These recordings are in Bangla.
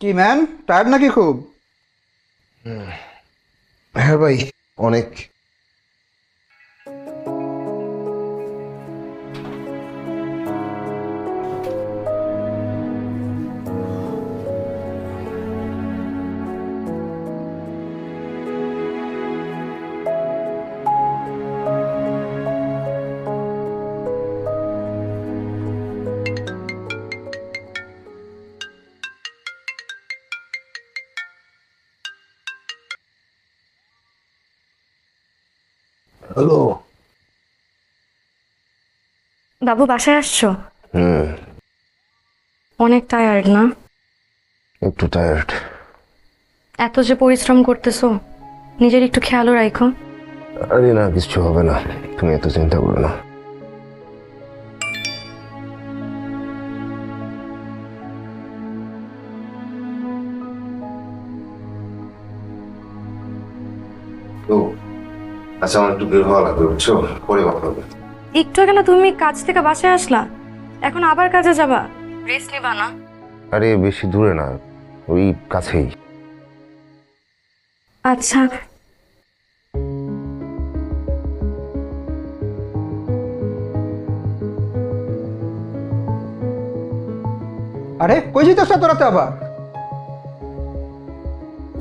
কি ম্যান টায়ার্ড নাকি খুব? হ্যাঁ ভাই অনেক। হ্যালো। বাবু বাসায় আসছো? হুম অনেক টায়ার্ড না? একটু টায়ার্ড এত যে পরিশ্রম করতেছো নিজের একটু খেয়ালও রাখো আরে না কিছু হবে না। তুমি এত চিন্তা করো না। ও। আচ্ছা আমার একটু বের হওয়া লাগবে বুঝছ? পরে কথা হবে। একটু আগে না তুমি কাজ থেকে বাসায় আসলা? এখন আবার কাজে যাবা? রেস্ট নিবা না। আরে বেশি দূরে না ওই কাছেই। আচ্ছা। আরে কই যেতেছ তোরাতে আবার?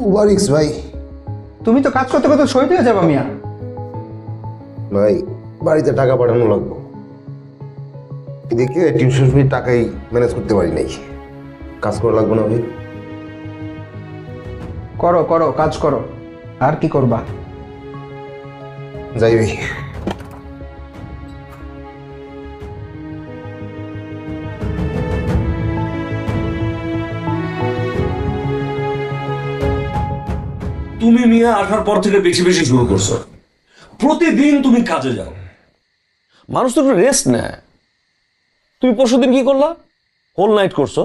উবারিক্স ভাই। তুমি তো কাজ করতে করতে শহীদ হয়ে যাবা মিয়া। ভাই বাড়িতে টাকা পাঠানো লাগবে। এদিকে টিউশন ফি টাকাই ম্যানেজ করতে পারি নাই। কাজ করা লাগবে না ভাই। করো করো কাজ করো। আর কি করবা? যাই ভাই। তুমি মিয়া আসার পর থেকে বেশি বেশি শুরু করছ। প্রতিদিন তুমি কাজে যাও। মানুষ তো একটু রেস্ট নেয়। তুমি পরশু দিন কি করলা? হোল নাইট করছ।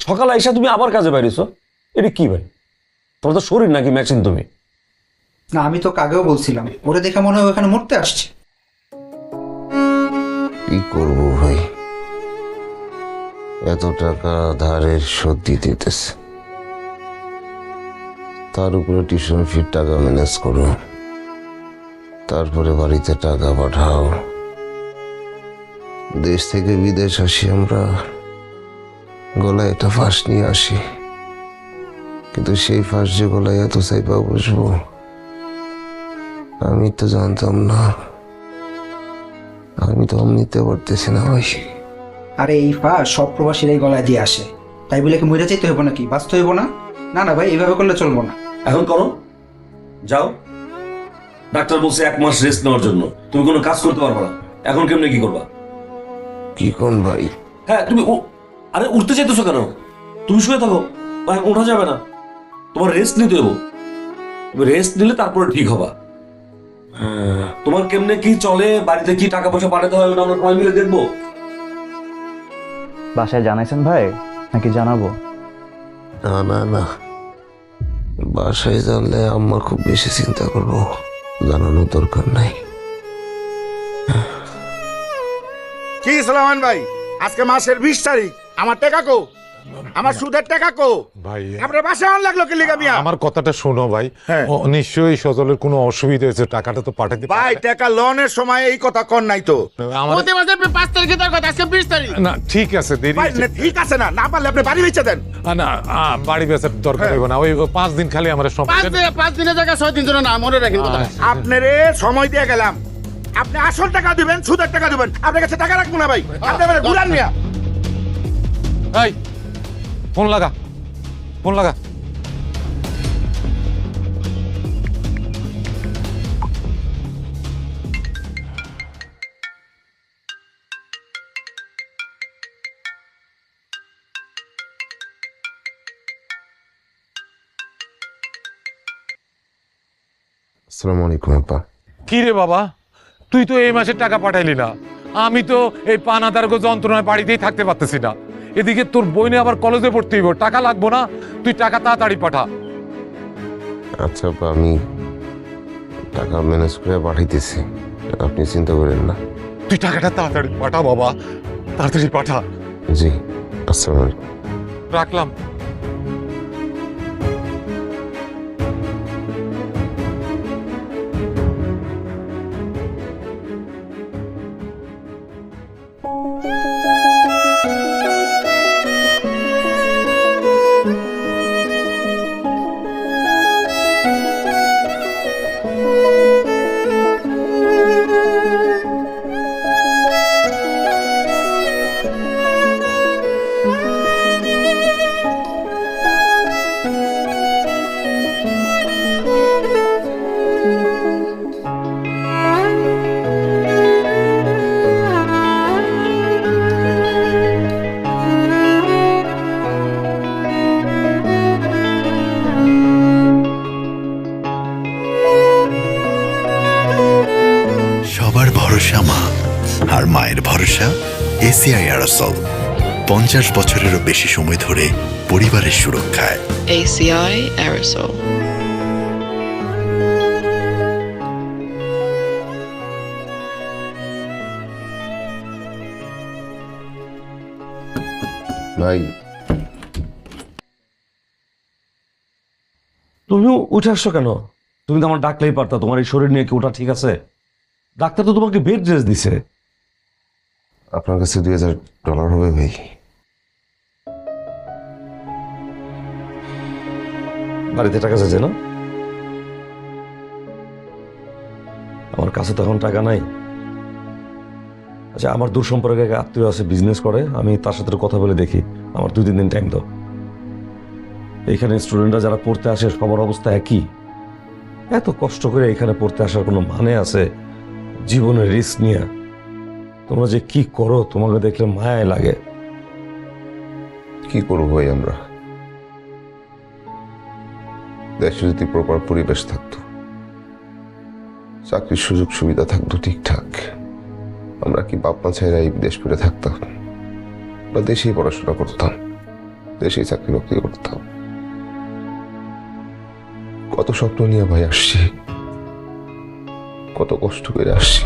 সকালে এসে তুমি আবার কাজে বাইরেছো এটা কি ভাই? তোমার তো শরীর নাকি ম্যাক্সিন তুমি? না আমি তো আগেও বলছিলাম। ওরে দেখে মনে হয় ওখানে মরতে আসছে। কি করব ভাই? এত টাকা ধারের শোধ দিতে দিতেছে তার উপরে টিউশন ফির টাকা ম্যানেজ করো। তারপরে বাড়িতে টাকা পাঠাও। দেশ থেকে বিদেশ আসি আমরা। গলায় একটা ফাঁস নিয়ে আসি। কিন্তু সেই ফাঁস যে গলায় এত সাইপা বসবো আমি তো জানতাম না। আমি তো নিতে পারতেছি না ভাই। আরে এই ফা সব প্রবাসীরাই গলায় দিয়ে আসে। তাই বলে কি মরে যেতে হইব নাকি? বাঁচতে হইব না? না না ভাই এইভাবে করলে চলবো না। এখন করো। যাও। ডাক্তার বলছে এক মাস রেস্ট নেওয়ার জন্য। তুমি কোনো কাজ করতে পারবে না। এখন কেমনে কি করবা? কি কোন ভাই? হ্যাঁ তুমি উ- আরে উঠতে চাইতেছো কেন? তুমি শুয়ে থাকো। ভাই ওঠা যাবে না। তোমার রেস্ট নিতে দেবো তুমি রেস্ট নিলে তারপরে ঠিক হবা। হ্যাঁ, তোমার কেমনে কি চলে? বাড়িতে কি টাকা পয়সা পাঠাতে হয় ওটা আমরা সবাই মিলে দেখব। বাসায় জানাইছেন ভাই? নাকি জানাব? না না না। বাসায় জানলে আম্মা খুব বেশি চিন্তা করব। জানানোর দরকার নাই। কি সালামান ভাই? আজকে মাসের বিশ তারিখ। আমার টেকা কো? আমার সুদের টাকা কো ভাই আপনার বাসায় আন লাগল কি লিগা মিয়া? আমার কথাটা শোনো ভাই। হ্যাঁ। ও, নিশ্চয়ই সজলের কোনো অসুবিধা হয়েছে টাকাটা তো পাঠাতে ভাই টাকা লোনের সময় এই কথা কর নাই তো। প্রতি মাসের পাঁচ তারিখে তার কথা আজকে বিশ তারিখ। না ঠিক আছে দেরি ভাই না, ঠিক আছে না না পারলে আপনি বাড়ি বেচে দেন। না বাড়ি বেচার দরকার হ্যাঁ। হইব না। ওই ও পাঁচ দিন খালি আমরা সময় দেন। পাঁচ দিনের জায়গায় ছয় দিন জন্য না মনে রাখেন আপনারে সময় দিয়ে গেলাম। আপনি আসল টাকা দিবেন সুদের টাকা দিবেন। আপনার কাছে টাকা রাখব না ভাই। আপনি আমার ঘুরান মিয়া। এই ফোন লাগা ফোন লাগা। আসসালামু আলাইকুম আপা। কি রে বাবা? তুই তো এই মাসের টাকা পাঠাইলি না। আমি তো এই পানাদার্গ যন্ত্রণায় বাড়িতেই থাকতে পারতেছি না। এদিকে তোর বইনে আবার কলেজে ভর্তি হইব। টাকা লাগবো না তুই টাকা তাড়াতাড়ি পাঠা। আচ্ছা আমি টাকা ম্যানেজ করে পাঠাইতেছি। আপনি চিন্তা করেন না। তুই টাকাটা তাড়াতাড়ি পাঠা বাবা তাড়াতাড়ি পাঠা। জি আসসালাম রাখলাম। এসিআই অ্যারোসল পঞ্চাশ বছরেরও বেশি সময় ধরে পরিবারের সুরক্ষায়। Aerosol. ভাই। তুমিও উঠে আসছো কেন? তুমি তো আমার ডাকলেই পারতা তোমার এই শরীর নিয়ে কি ওটা ঠিক আছে? ডাক্তার তো তোমাকে বেড রেস্ট দিছে। আপনার কাছে দুই হাজার ডলার হবে ভাই। বাড়িতে টাকা চাইছে না? আমার কাছে তখন টাকা নাই। আচ্ছা আমার দূর সম্পর্কে এক আত্মীয় আছে বিজনেস করে। আমি তার সাথে কথা বলে দেখি। আমার দুই তিন দিন টাইম দাও। এখানে স্টুডেন্টরা যারা পড়তে আসে, সবার অবস্থা একই। এত কষ্ট করে এখানে পড়তে আসার কোনো মানে আছে? জীবনের রিস্ক নিয়ে। তোমরা যে কি করো, তোমাকে দেখলে মায়ায় লাগে। কি করব ভাই আমরা? দেশে যদি প্রপার পরিবেশ থাকতো, চাকরির সুযোগ সুবিধা থাকতো ঠিকঠাক। আমরা কি বাপ মা ছাইরা এই বিদেশ ফিরে থাকতাম? বা দেশেই পড়াশোনা করতাম, দেশেই চাকরি বাকরি করতাম। কত স্বপ্ন নিয়ে ভাই আসছি। কত কষ্ট করে আসছি